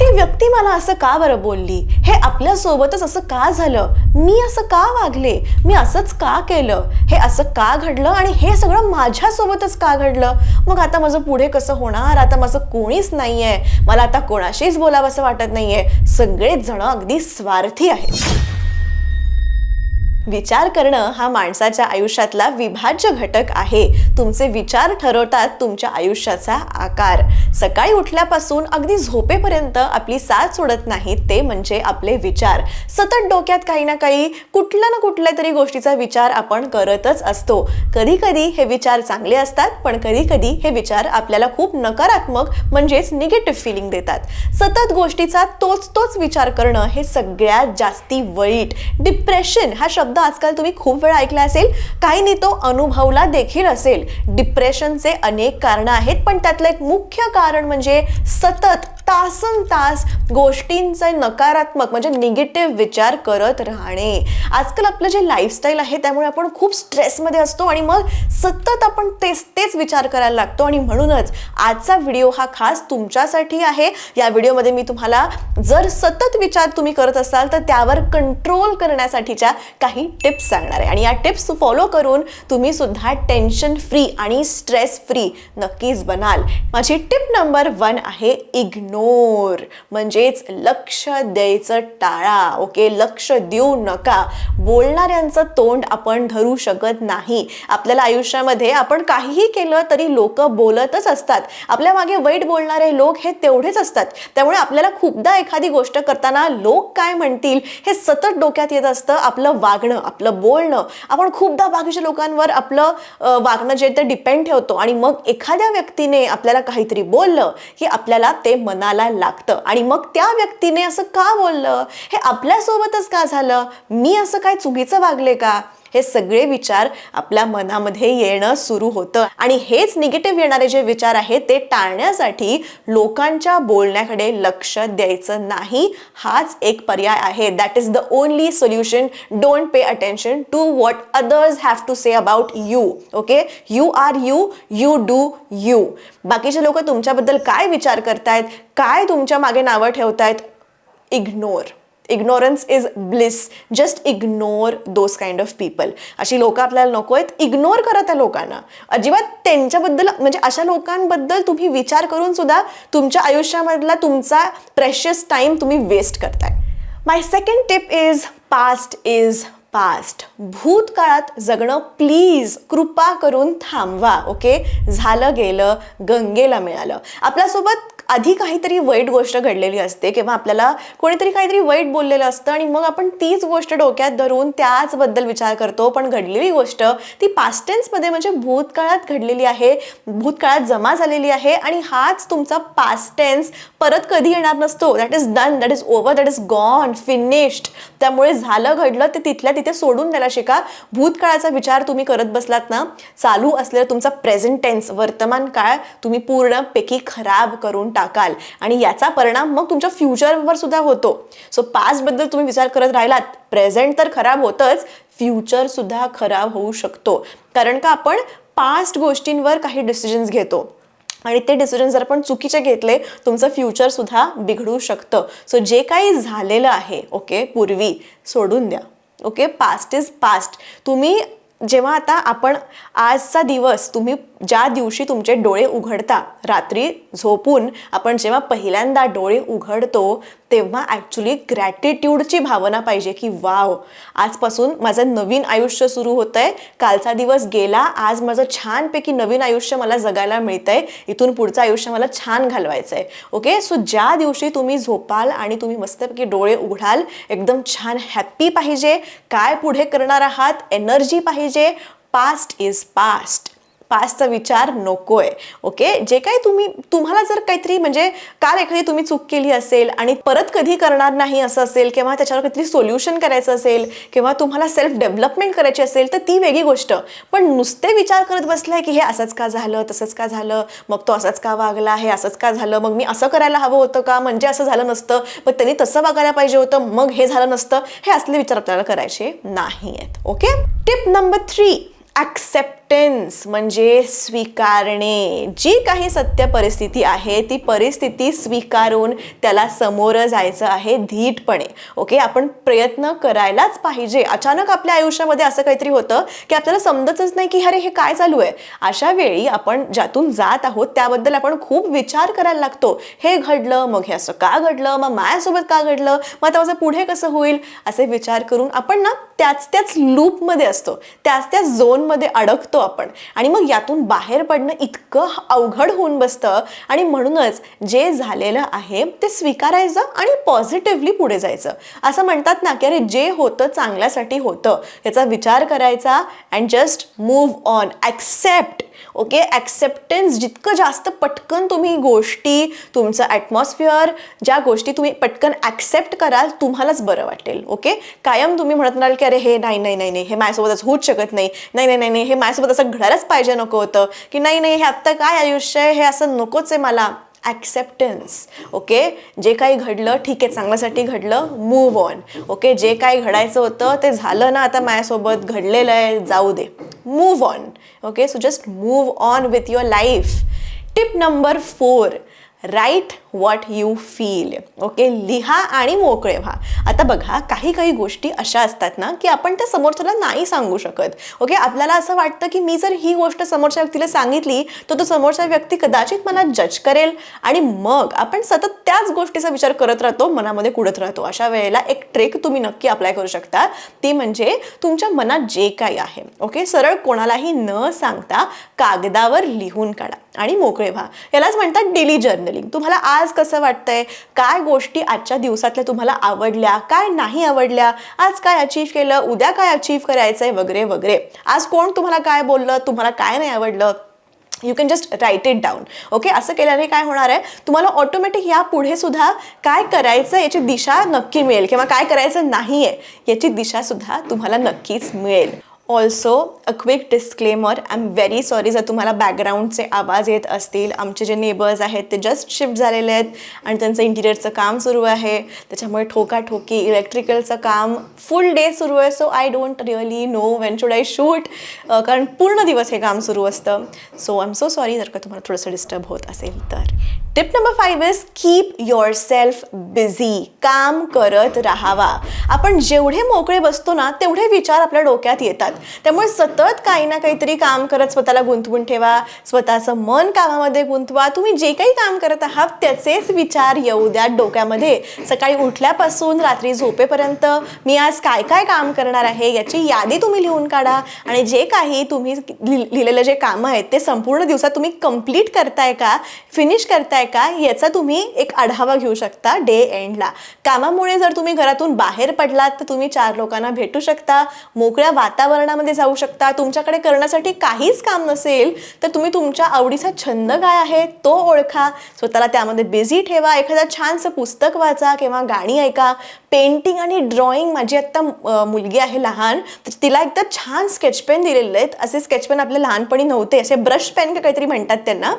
ती व्यक्ती मला असं का बरं बोलली? हे आपल्यासोबतच असं का झालं? मी असं का वागले? मी असंच का केलं? हे असं का घडलं? आणि हे सगळं माझ्यासोबतच का घडलं? मग आता माझं पुढे कसं होणार? आता माझं कोणीच नाहीये. मला आता कोणाशीच बोलावं असं वाटत नाहीये. सगळेच जण अगदी स्वार्थी आहेत. विचार करणं हा माणसाच्या आयुष्यातला विभाज्य घटक आहे. तुमचे विचार ठरवतात तुमच्या आयुष्याचा आकार. सकाळी उठल्यापासून अगदी झोपेपर्यंत आपली साथ सोडत नाहीत ते म्हणजे आपले विचार. सतत डोक्यात काही ना काही कुठल्या ना कुठल्या तरी गोष्टीचा विचार आपण करतच असतो. कधी कधी हे विचार चांगले असतात पण कधी कधी हे विचार आपल्याला खूप नकारात्मक म्हणजेच निगेटिव्ह फिलिंग देतात. सतत गोष्टीचा तोच तोच विचार करणं हे सगळ्यात जास्ती वाईट डिप्रेशन हा शब्द आजकाल तुम्ही खूप वेळा ऐकला असेल. काही तो अनुभवला देखील असेल. डिप्रेशनचे अनेक कारणं आहेत पण त्यातलं एक मुख्य कारण म्हणजे सतत तासन तास गोष्टींचे नकारात्मक म्हणजे निगेटिव्ह विचार करत राहणे. आजकाल आपलं जे लाईफस्टाईल आहे त्यामुळे आपण खूप स्ट्रेसमध्ये असतो आणि मग सतत आपण तेच तेच विचार करायला लागतो. आणि म्हणूनच आजचा व्हिडिओ हा खास तुमच्यासाठी आहे. या व्हिडिओमध्ये मी तुम्हाला जर सतत विचार तुम्ही करत असाल तर त्यावर कंट्रोल करण्यासाठीच्या काही टिप्स सांगणार आहे. आणि या टिप्स फॉलो करून तुम्ही सुद्धा टेन्शन फ्री आणि स्ट्रेस फ्री नक्कीच बनाल. माझी टिप नंबर वन आहे इग्नोर म्हणजेच लक्ष द्यायचं टाळा ओके? लक्ष देऊ नका. बोलणाऱ्यांचं तोंड आपण धरू शकत नाही. आपल्याला आयुष्यामध्ये आपण काहीही केलं तरी लोक बोलतच असतात. आपल्या मागे वाईट बोलणारे लोक हे तेवढेच असतात. त्यामुळे आपल्याला खूपदा एखादी गोष्ट करताना लोक काय म्हणतील हे सतत डोक्यात येत असतं. आपलं वागणं आपलं बोलणं. आपण खूपदा बाकीच्या लोकांवर आपलं वागणं जे ते डिपेंड ठेवतो. आणि मग एखाद्या व्यक्तीने आपल्याला काहीतरी बोललं की आपल्याला ते मनाला लागतं. आणि मग त्या व्यक्तीने असं का बोललं? हे आपल्यासोबतच का झालं? मी असं काय चुकीचं वागले का? हे सगळे विचार आपल्या मनामध्ये येणं सुरू होतं. आणि हेच निगेटिव्ह येणारे जे विचार आहेत ते टाळण्यासाठी लोकांच्या बोलण्याकडे लक्ष द्यायचं नाही. हाच एक पर्याय आहे. That is the only solution don't pay attention to what others have to say about you okay you are you you do you बाकीचे लोक तुमच्याबद्दल काय विचार करतायत? काय तुमच्या मागे नावं ठेवतायत? Ignore ignorance is bliss just ignore those kind of people अशी लोकं आपल्याला नको आहेत. इग्नोर करा त्या लोकांना. अजिबात त्यांच्याबद्दल म्हणजे अशा लोकांबद्दल तुम्ही विचार करून सुद्धा तुमच्या आयुष्यामधला तुमचा प्रेशियस टाईम तुम्ही वेस्ट करताय. My second tip is past is past भूतकाळात जगणं प्लीज कृपा करून थांबवा ओके झालं गेलं गंगेला मिळालं. आपल्यासोबत आधी काहीतरी वाईट गोष्ट घडलेली असते किंवा आपल्याला कोणीतरी काहीतरी वाईट बोललेलं असतं आणि मग आपण तीच गोष्ट डोक्यात धरून त्याचबद्दल विचार करतो. पण घडलेली गोष्ट ती पास्ट टेन्समध्ये म्हणजे भूतकाळात घडलेली आहे भूतकाळात जमा झालेली आहे आणि हाच तुमचा पास्ट टेन्स परत कधी येणार नसतो. That is done that is over that is gone finished त्यामुळे झालं घडलं ते तिथल्या तिथे सोडून द्यायला शिका. भूतकाळाचा विचार तुम्ही करत बसलात ना चालू असलेला तुमचा प्रेझेंट टेन्स वर्तमान काळ तुम्ही पूर्णपैकी खराब करून टाकाल. आणि याचा परिणाम मग तुमच्या फ्युचरवर सुद्धा होतो. सो पास्टबद्दल तुम्ही विचार करत राहिलात प्रेझेंट तर खराब होतंच फ्युचर सुद्धा खराब होऊ शकतो. कारण का आपण पास्ट गोष्टींवर काही डिसिजन्स घेतो. आणि ते डिसिजन जर आपण चुकीचे घेतले तुमचं फ्युचर सुद्धा बिघडू शकतं. सो जे काही झालेलं आहे ओके पूर्वी सोडून द्या. ओके पास्ट इज पास्ट तुम्ही जेव्हा आता आपण आजचा दिवस तुम्ही ज्या दिवशी तुमचे डोळे उघडता रात्री झोपून आपण जेव्हा पहिल्यांदा डोळे उघडतो तेव्हा ॲक्च्युली ग्रॅटिट्यूडची भावना पाहिजे की वाव आजपासून माझं नवीन आयुष्य सुरू होतं आहे कालचा दिवस गेला आज माझं छानपैकी नवीन आयुष्य मला जगायला मिळतं आहे इथून पुढचं आयुष्य मला छान घालवायचं आहे ओके सो ज्या दिवशी तुम्ही झोपाल आणि तुम्ही मस्तपैकी डोळे उघडाल एकदम छान हॅप्पी पाहिजे. काय पुढे करणार आहात? एनर्जी पाहिजे. पास्ट इज पास्ट पास्टचा विचार नकोय ओके जे काही तुम्ही तुम्हाला जर काहीतरी म्हणजे काल एखादी तुम्ही चूक केली असेल आणि परत कधी करणार नाही असं असेल किंवा त्याच्यावर काहीतरी सोल्युशन करायचं असेल किंवा तुम्हाला सेल्फ डेव्हलपमेंट करायची असेल तर ती वेगळी गोष्ट. पण नुसते विचार करत बसलाय की हे असंच का झालं तसंच का झालं मग तो असंच का वागला हे असंच का झालं मग मी असं करायला हवं होतं का? म्हणजे असं झालं नसतं मग त्यांनी तसं वागायला पाहिजे होतं मग हे झालं नसतं हे असले विचार आपल्याला करायचे नाही आहेत okay tip number three accept acceptance म्हणजे स्वीकारणे. जी काही सत्य परिस्थिती आहे ती परिस्थिती स्वीकारून त्याला समोरं जायचं आहे धीटपणे. ओके आपण प्रयत्न करायलाच पाहिजे. अचानक आपल्या आयुष्यामध्ये असं काहीतरी होतं की आपल्याला समजतच नाही की अरे हे काय चालू आहे? अशा वेळी आपण ज्यातून जात आहोत त्याबद्दल आपण खूप विचार करायला लागतो. हे घडलं मग हे असं का घडलं? मग माझ्यासोबत का घडलं? मग आता माझं पुढे कसं होईल? असे विचार करून आपण ना त्याच त्याच लूपमध्ये असतो. त्याच त्याच झोनमध्ये अडकतो. आपण. आणि मग यातून बाहेर पडणं इतकं अवघड होऊन बसतं. आणि म्हणूनच जे झालेलं आहे ते स्वीकारायचं आणि पॉझिटिव्हली पुढे जायचं. असं म्हणतात ना की अरे जे होतं चांगल्यासाठी होतं. याचा विचार करायचा and just move on accept okay acceptance जितकं जास्त पटकन तुम्ही गोष्टी तुमचं ॲटमॉस्फिअर ज्या गोष्टी तुम्ही पटकन ॲक्सेप्ट कराल तुम्हालाच बरं वाटेल. ओके कायम तुम्ही म्हणत राहाल की अरे हे नाही नाही नाही नाही हे माझ्यासोबतच होऊच शकत नाही. नाही नाही नाही नाही हे माझ्यासोबत असं घडायलाच पाहिजे नको होतं. की नाही नाही हे आत्ता काय आयुष्य आहे? हे असं नकोच आहे मला. ॲक्सेप्टन्स ओके जे काही घडलं ठीक आहे चांगल्यासाठी घडलं मूव ऑन ओके जे काही घडायचं होतं ते झालं ना आता माझ्यासोबत घडलेलं आहे जाऊ दे. move on. Okay, so just move on with your life. Tip number four write what you feel okay लिहा आणि मोकळे व्हा. आता बघा काही काही गोष्टी अशा असतात ना की आपण त्या समोरच्याला नाही सांगू शकत. ओके आपल्याला असं वाटतं की मी जर ही गोष्ट समोरच्या व्यक्तीला सांगितली तर तो समोरचा व्यक्ती कदाचित मला जज करेल. आणि मग आपण सतत त्याच गोष्टीचा विचार करत राहतो मनामध्ये कुडत राहतो. अशा वेळेला एक ट्रेक तुम्ही नक्की अप्लाय करू शकता. ती म्हणजे तुमच्या मनात जे काही आहे ओके सरळ कोणालाही न सांगता कागदावर लिहून काढा आणि मोकळे व्हा. यालाच म्हणतात डेली जर्नलिंग तुम्हाला आज कसं वाटतंय? काय गोष्टी आजच्या दिवसातल्या तुम्हाला आवडल्या? काय नाही आवडल्या? आज काय अचीव केलं? उद्या काय अचीव करायचं आहे वगैरे वगैरे. आज कोण तुम्हाला काय बोललं? तुम्हाला काय नाही आवडलं? You can just write it down okay असं केल्याने काय होणार आहे? तुम्हाला ऑटोमॅटिक या पुढे सुद्धा काय करायचं याची दिशा नक्की मिळेल. किंवा काय करायचं नाही आहे याची दिशा सुद्धा तुम्हाला नक्कीच मिळेल. Also a quick disclaimer I am very sorry जर तुम्हाला बॅकग्राऊंडचे आवाज येत असतील. आमचे जे नेबर्स आहेत ते जस्ट शिफ्ट झालेले आहेत आणि त्यांचं इंटिरियरचं काम सुरू आहे. त्याच्यामुळे ठोकाठोकी इलेक्ट्रिकलचं काम फुल डे सुरू आहे. So I don't really know when should I shoot कारण पूर्ण दिवस हे काम सुरू असतं. So I am so sorry जर का तुम्हाला थोडंसं डिस्टर्ब होत असेल तर. Tip number five is keep yourself busy काम करत राहावा. आपण जेवढे मोकळे बसतो ना तेवढे विचार आपल्या डोक्यात येतात. त्यामुळे सतत काही ना काहीतरी काम करत स्वतःला गुंतवून ठेवा. स्वतःचं मन कामामध्ये गुंतवा. तुम्ही जे काही काम करत आहात त्याचेच विचार येऊ द्या डोक्यामध्ये. सकाळी उठल्यापासून रात्री झोपेपर्यंत मी आज काय काय काम करणार आहे याची यादी तुम्ही लिहून काढा. आणि जे काही तुम्ही लिहिलेलं जे कामं आहेत ते संपूर्ण दिवसात तुम्ही कंप्लीट करताय का? फिनिश करताय का? याचा तुम्ही एक आढावा घेऊ शकता डे एंडला कामामुळे जर तुम्ही घरातून बाहेर पडलात तर तुम्ही चार लोकांना भेटू शकता मोकळ्या वातावरणामध्ये जाऊ शकता तुमच्याकडे करण्यासाठी काहीच काम नसेल तर तुम्ही तुमच्या आवडीचा छंद काय आहे तो ओळखा. स्वतःला त्यामध्ये बिझी ठेवा एखादं छानसं पुस्तक वाचा किंवा गाणी ऐका. पेंटिंग आणि ड्रॉइंग माझी आत्ता मुलगी आहे लहान तर तिला एकदा छान स्केच पेन दिलेले आहेत. असे स्केच पेन आपल्या लहानपणी नव्हते असे ब्रश पेन का काहीतरी म्हणतात त्यांना.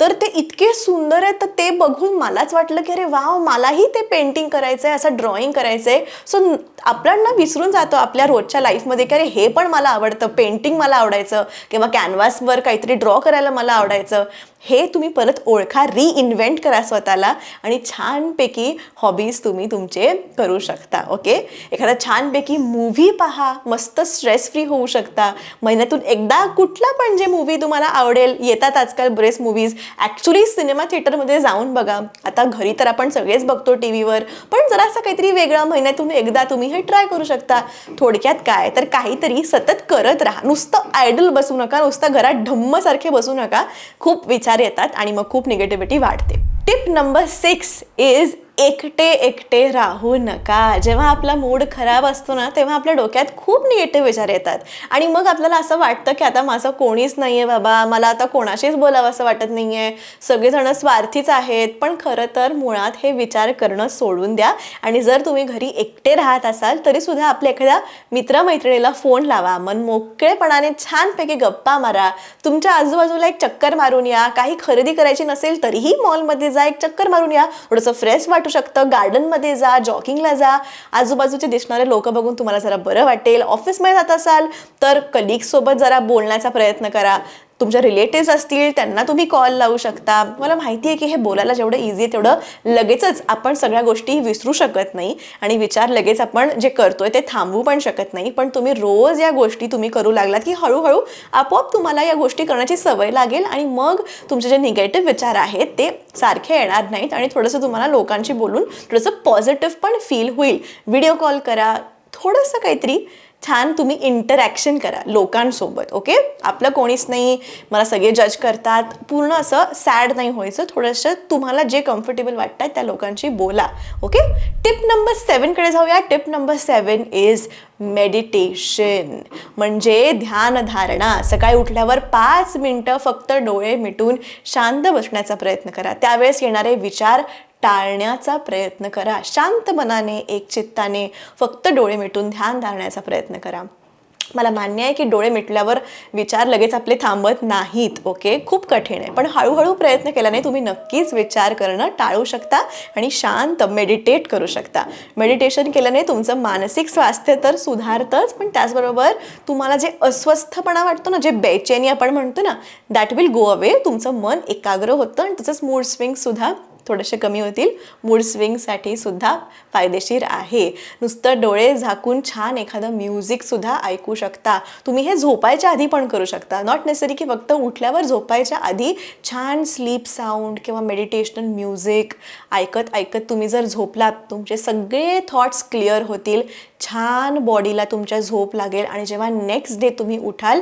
तर ते इतके सुंदर आहे तर ते बघून मलाच वाटलं की अरे वा मलाही ते पेंटिंग करायचं आहे असं ड्रॉइंग करायचं आहे सो आपल्याला विसरून जातो आपल्या रोजच्या लाईफमध्ये की अरे हे पण मला आवडतं पेंटिंग मला आवडायचं किंवा कॅनव्हासवर काहीतरी ड्रॉ करायला मला आवडायचं. हे तुम्ही परत ओळखा रिइन्व्हेंट करा स्वतःला आणि छानपैकी हॉबीज तुम्ही तुमचे करू शकता ओके एखादा छानपैकी मूव्ही पहा मस्त स्ट्रेस फ्री होऊ शकता. महिन्यातून एकदा कुठला पण जे मूव्ही तुम्हाला आवडेल येतात आजकाल बरेच मूव्हीज ॲक्च्युली सिनेमा थिएटरमध्ये जाऊन बघा. आता घरी तर आपण सगळेच बघतो टी व्हीवर पण जरासं काहीतरी वेगळं महिन्यातून एकदा तुम्ही हे ट्राय करू शकता. थोडक्यात काय? तर काहीतरी सतत करत राहा. नुसतं आयडल बसू नका नुसतं घरात ढम्मसारखे बसू नका. खूप विचार येतात आणि मग खूप निगेटिव्हिटी वाढते. टिप नंबर सिक्स इज एकटे एकटे राहू नका. जेव्हा आपला मूड खराब असतो ना तेव्हा आपल्या डोक्यात खूप निगेटिव्ह विचार येतात. आणि मग आपल्याला असं वाटतं की आता माझं कोणीच नाही आहे बाबा मला आता कोणाशीच बोलावं असं वाटत नाही आहे सगळेजण स्वार्थीच आहेत. पण खरं तर मुळात हे विचार करणं सोडून द्या. आणि जर तुम्ही घरी एकटे राहत असाल तरीसुद्धा आपल्या एखाद्या मित्रमैत्रिणीला फोन लावा. मन मोकळेपणाने छानपैकी गप्पा मारा. तुमच्या आजूबाजूला एक चक्कर मारून या. काही खरेदी करायची नसेल तरीही मॉलमध्ये जा. एक चक्कर मारून या. थोडंसं फ्रेश वाट वाटू शकतं. गार्डनमध्ये जा जॉगिंगला जा. आजूबाजूचे दिसणारे लोक बघून तुम्हाला जरा बरं वाटेल. ऑफिसमध्ये जात असाल तर कलिगसोबत जरा बोलण्याचा प्रयत्न करा. तुमच्या रिलेटिव्स असतील त्यांना तुम्ही कॉल लावू शकता. मला माहिती आहे की हे बोलायला जेवढं इझी आहे तेवढं लगेचच आपण सगळ्या गोष्टी विसरू शकत नाही. आणि विचार लगेच आपण जे करतोय ते थांबवू पण शकत नाही. पण तुम्ही रोज या गोष्टी तुम्ही करू लागलात की हळूहळू आपोआप तुम्हाला या गोष्टी करण्याची सवय लागेल आणि मग तुमचे जे निगेटिव्ह विचार आहेत ते सारखे येणार नाहीत आणि थोडंसं तुम्हाला लोकांशी बोलून थोडंसं पॉझिटिव्ह पण फील होईल. व्हिडिओ कॉल करा थोडंसं काहीतरी छान तुम्ही इंटरॅक्शन करा लोकांसोबत ओके आपलं कोणीच नाही मला सगळे जज करतात. पूर्ण असं सॅड नाही व्हायचं. थोडंसं तुम्हाला जे कम्फर्टेबल वाटतात त्या लोकांशी बोला ओके टिप नंबर सेवनकडे जाऊया. Tip number seven is meditation म्हणजे ध्यानधारणा सकाळी उठल्यावर पाच मिनटं फक्त डोळे मिटून शांत बसण्याचा प्रयत्न करा. त्यावेळेस येणारे विचार टाळण्याचा प्रयत्न करा. शांत मनाने एक चित्ताने फक्त डोळे मिटून ध्यान धारण्याचा प्रयत्न करा. मला मान्य आहे की डोळे मिटल्यावर विचार लगेच आपले थांबत नाहीत ओके? खूप कठीण आहे. पण हळूहळू प्रयत्न केल्याने तुम्ही नक्कीच विचार करणं टाळू शकता आणि शांत मेडिटेट करू शकता. मेडिटेशन केल्याने तुमचं मानसिक स्वास्थ्य तर सुधारतंच पण त्याचबरोबर तुम्हाला जे अस्वस्थपणा वाटतो ना जे बेचैनी आपण म्हणतो ना दॅट विल गो अवे तुमचं मन एकाग्र होतं आणि तसंच मूड स्विंगसुद्धा थोडेसे कमी होतील. मूड स्विंगसाठी सुद्धा फायदेशीर आहे. नुसतं डोळे झाकून छान एखादं म्युझिकसुद्धा ऐकू शकता. तुम्ही हे झोपायच्या आधी पण करू शकता. नॉट नेसरी की फक्त उठल्यावर झोपायच्या आधी छान स्लीप साऊंड किंवा मेडिटेशनल म्युझिक ऐकत ऐकत तुम्ही जर झोपलात तुमचे सगळे थॉट्स क्लिअर होतील. छान बॉडीला तुमच्या झोप लागेल आणि जेव्हा नेक्स्ट डे तुम्ही उठाल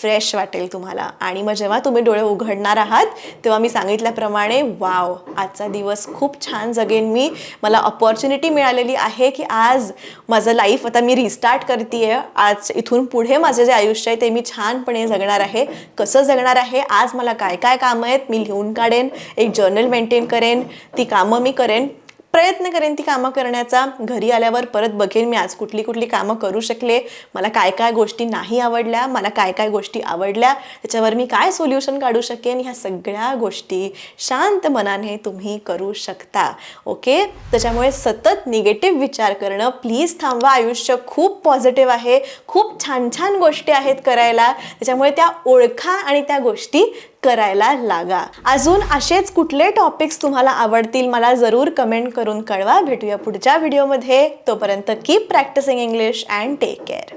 फ्रेश वाटेल तुम्हाला. आणि मग जेव्हा तुम्ही डोळे उघडणार आहात तेव्हा मी सांगितल्याप्रमाणे वाव आजचा दिवस खूप छान जगेन मी. मला अपॉर्च्युनिटी मिळालेली आहे की आज माझं लाईफ आता मी रिस्टार्ट करते आहे आज इथून पुढे माझे जे आयुष्य आहे ते मी छानपणे जगणार आहे. कसं जगणार आहे? आज मला काय काय कामं आहेत? मी लिहून काढेन एक जर्नल मेंटेन करेन ती कामं मी करेन. प्रयत्न करेन ती कामं करण्याचा. घरी आल्यावर परत बघेन मी आज कुठली कुठली कामं करू शकले. मला काय काय गोष्टी नाही आवडल्या मला काय काय गोष्टी आवडल्या त्याच्यावर मी काय सोल्युशन काढू शकेन? ह्या सगळ्या गोष्टी शांत मनाने तुम्ही करू शकता. ओके? त्याच्यामुळे सतत निगेटिव्ह विचार करणं प्लीज थांबवा. आयुष्य खूप पॉझिटिव्ह आहे. खूप छान छान गोष्टी आहेत करायला. त्याच्यामुळे त्या ओळखा आणि त्या गोष्टी करायला लागा. अजून असेच कुठले टॉपिक्स तुम्हाला आवडतील मला जरूर कमेंट करून कळवा. भेटूया पुढच्या व्हिडिओमध्ये तोपर्यंत keep practising English and take care